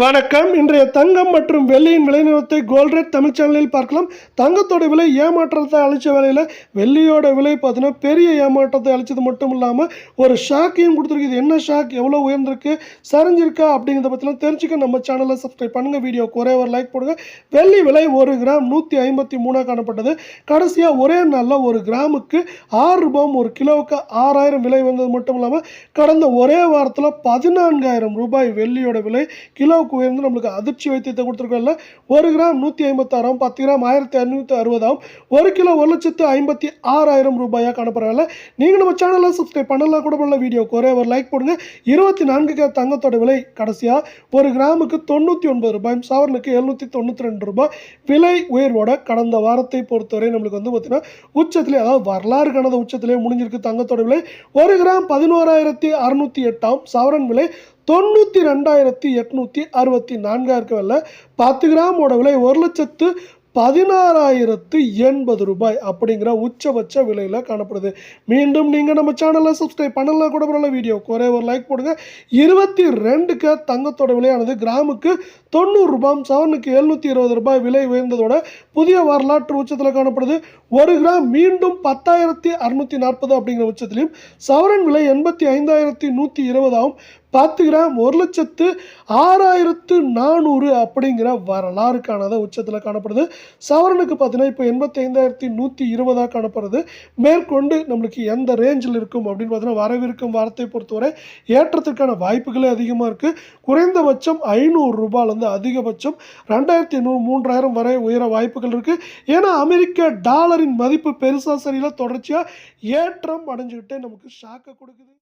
வணக்கம். இன்றைய தங்கம் மற்றும் வெள்ளியின் விலை நிறுவனத்தை கோல்ரேட் தமிழ் சேனலில் பார்க்கலாம். தங்கத்தோட விலை ஏமாற்றத்தை அழிச்ச வேலையில் வெள்ளியோட விலை பார்த்தீங்கன்னா பெரிய ஏமாற்றத்தை அழிச்சது மட்டும் இல்லாமல் ஒரு ஷாக்கையும் கொடுத்துருக்கு இது என்ன ஷாக் எவ்வளோ உயர்ந்திருக்கு? சரிஞ்சிருக்கா? அப்படிங்கிறத பற்றிலாம் தெரிஞ்சுக்க நம்ம சேனலை சப்ஸ்கிரைப் பண்ணுங்கள் வீடியோ ஒரே ஒரு லைக் போடுங்க. வெள்ளி விலை ஒரு கிராம் நூற்றி ஐம்பத்தி மூணாக காணப்பட்டது. கடைசியாக ஒரே நாளில் ஒரு கிராமுக்கு ஆறு ரூபாயும் ஒரு கிலோவுக்கு ஆறாயிரம் விலை வந்தது மட்டும் இல்லாமல் கடந்த ஒரே வாரத்தில் பதினான்காயிரம் ரூபாய் வெள்ளியோட விலை அளவுக்கு உயர்ந்து நம்மளுக்கு அதிர்ச்சி வைத்தியத்தை கொடுத்துருக்கோம்ல. ஒரு கிராம் நூற்றி ஐம்பத்தாறாம் பத்து கிராம் ஆயிரத்தி அறுநூத்தி அறுபதாம் ஒரு கிலோ ஒரு லட்சத்து ஐம்பத்தி ஆறாயிரம் ரூபாயாக காணப்படுறதில்ல நீங்கள் நம்ம சேனலில் சப்ஸ்கிரைப் பண்ணலாம் கூட பண்ணல வீடியோக்கு ஒரே ஒரு லைக் போடுங்க. இருபத்தி நான்கு கே தங்கத்தோட விலை கடைசியாக ஒரு கிராமுக்கு தொண்ணூற்றி ஒன்பது ரூபாயும் சவரனுக்கு எழுநூற்றி தொண்ணூற்றி ரெண்டு ரூபாய். விலை உயர்வோட கடந்த வாரத்தை பொறுத்தவரை நம்மளுக்கு வந்து பார்த்தீங்கன்னா உச்சத்திலே அதாவது வரலாறு கடந்த உச்சத்திலே முடிஞ்சிருக்கு தங்கத்தோட விலை. ஒரு கிராம் பதினோராயிரத்தி அறுநூற்றி எட்டாம் சவரன் விலை தொண்ணூற்றி ரெண்டாயிரத்தி எட்நூற்றி அறுபத்தி நான்காக இருக்கவில்ல பத்து கிராமோட விலை ஒரு லட்சத்து பதினாறாயிரத்து எண்பது ரூபாய் அப்படிங்கிற உச்சபட்ச விலையில் காணப்படுது. மீண்டும் நீங்கள் நம்ம சேனலை சப்ஸ்கிரைப் பண்ணலாம் கூட பரவாயில்ல வீடியோ ஒரே ஒரு லைக் போடுங்க. இருபத்தி ரெண்டுக்கு தங்கத்தோட விலையானது கிராமுக்கு தொண்ணூறு ரூபாய் சவனுக்கு எழுநூற்றி இருபது ரூபாய் விலை உயர்ந்ததோட புதிய வரலாற்று உச்சத்தில் காணப்படுது. ஒரு கிராம் மீண்டும் பத்தாயிரத்தி அறுநூற்றி நாற்பது அப்படிங்கிற உச்சத்திலையும் சவரன் விலை எண்பத்தி ஐந்தாயிரத்தி நூற்றி இருபதாகவும் பத்து கிராம் ஒரு லட்சத்து ஆறாயிரத்து நானூறு அப்படிங்கிற வரலாறு காணாத உச்சத்தில் காணப்படுது. சவரனுக்கு பார்த்தீங்கன்னா இப்போ எண்பத்தி ஐந்தாயிரத்தி நூற்றி இருபதாக காணப்படுது. மேற்கொண்டு நம்மளுக்கு எந்த ரேஞ்சில் இருக்கும் அப்படின்னு பார்த்தீங்கன்னா வரவிருக்கும் வாரத்தை பொறுத்தவரை ஏற்றத்திற்கான வாய்ப்புகளே அதிகமாக இருக்குது குறைந்தபட்சம் ஐநூறு ரூபாயிலேருந்து அதிகபட்சம் ரெண்டாயிரத்தி எண்ணூறு மூன்றாயிரம் வரை உயர வாய்ப்புகள் இருக்குது ஏன்னா அமெரிக்க டாலரின் மதிப்பு பெருசாக சரியில்லை. தொடர்ச்சியாக ஏற்றம் அடைஞ்சுக்கிட்டே நமக்கு ஷாக்கை கொடுக்குது.